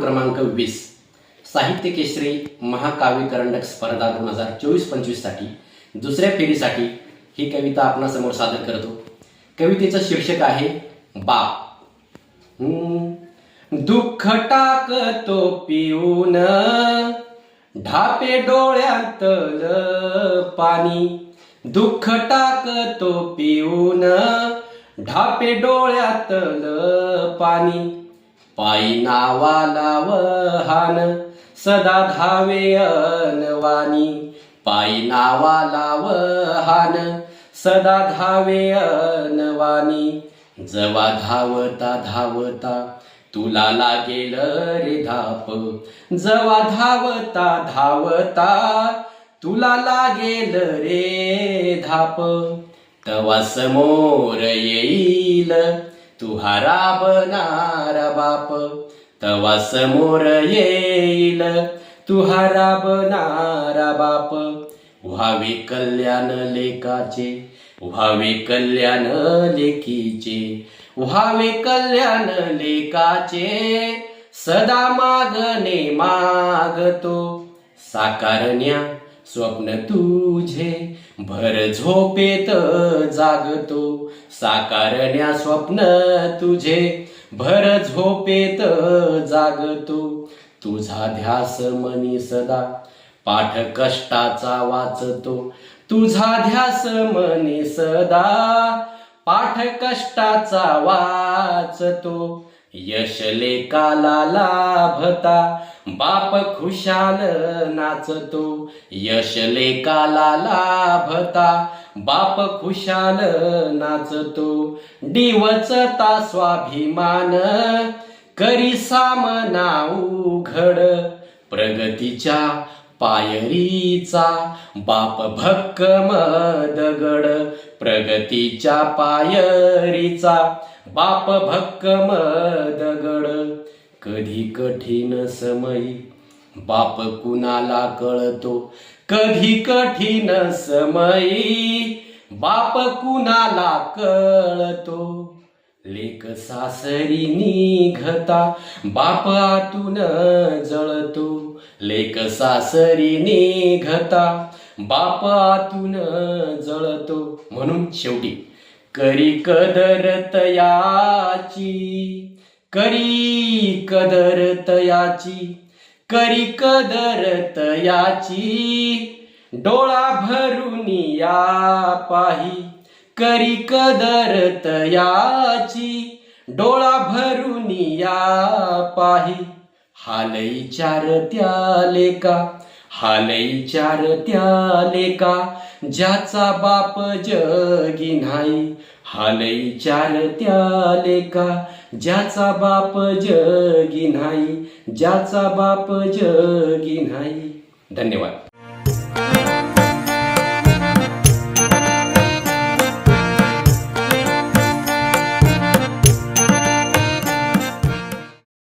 क्रमांक वीस. साहित्य केसरी महाकाव्य करंडक स्पर्धा दोन हजार चोवीस पंचवीससाठी दुसऱ्या फेरीसाठी ही कविता आपणासमोर सादर करतो. कवितेचं शीर्षक आहे बाप. दुःख टाकतो पिऊन ढापे डोळ्यातल पाणी. दुःख टाकतो पिऊन ढापे डोळ्यातल पाणी. पायी नावा लावहान सदा धावे अनवानी. पायी नावा लावहान सदा धावे अनवानी. जवा धावता धावता तुला लागेल रे धाप. जवा धावता धावता तुला लागेल रे धाप. तवा समोर येईल तू हराबनारा बाप. तवा समोर येईल. तू हराबनारा बाप. व्हावे कल्याण लेकाचे व्हावे कल्याण लेकीचे व्हावे कल्याण लेकाचे सदा मागणे मागतो. साकारण्या स्वप्न तुझे भर झोपेत जागतो साकारण्या स्वप्न तुझे भर झोपेत जागतो. तुझा ध्यास मनी सदा पाठ कष्टाचा वाचतो. तुझा ध्यास मनी सदा पाठ कष्टाचा वाचतो. यश लेकाला लाभता. बाप खुशाल नाचतो. यश लेकाला लाभता. बाप खुशाल नाचतो. डिवचता स्वाभिमान. करी सामना उघड. प्रगतीच्या पायरीचा. बाप भक्कम दगड. प्रगतीच्या पायरीचा. बाप भक्कम दगड कधी कठीण समयी बाप कुणाला कळतो? कधी कठीण समयी बाप कुणाला कळतो? लेक सासरी निघता बाप आतून जळतो. लेक सासरी निघता बाप आतून जळतो. म्हणून शेवटी करी कदर तयाची करी कदर तयाची करी कदर तयाची डोळा भरून या पाही करी कदर तयाची डोळा भरून या पाही. हालई चार त्या लेका हालई चार त्या लेका ज्याचा बाप जगी नाही. हालई चार त्या लेका ज्याचा बाप जगी नाही. ज्याचा बाप जगी नाही. धन्यवाद.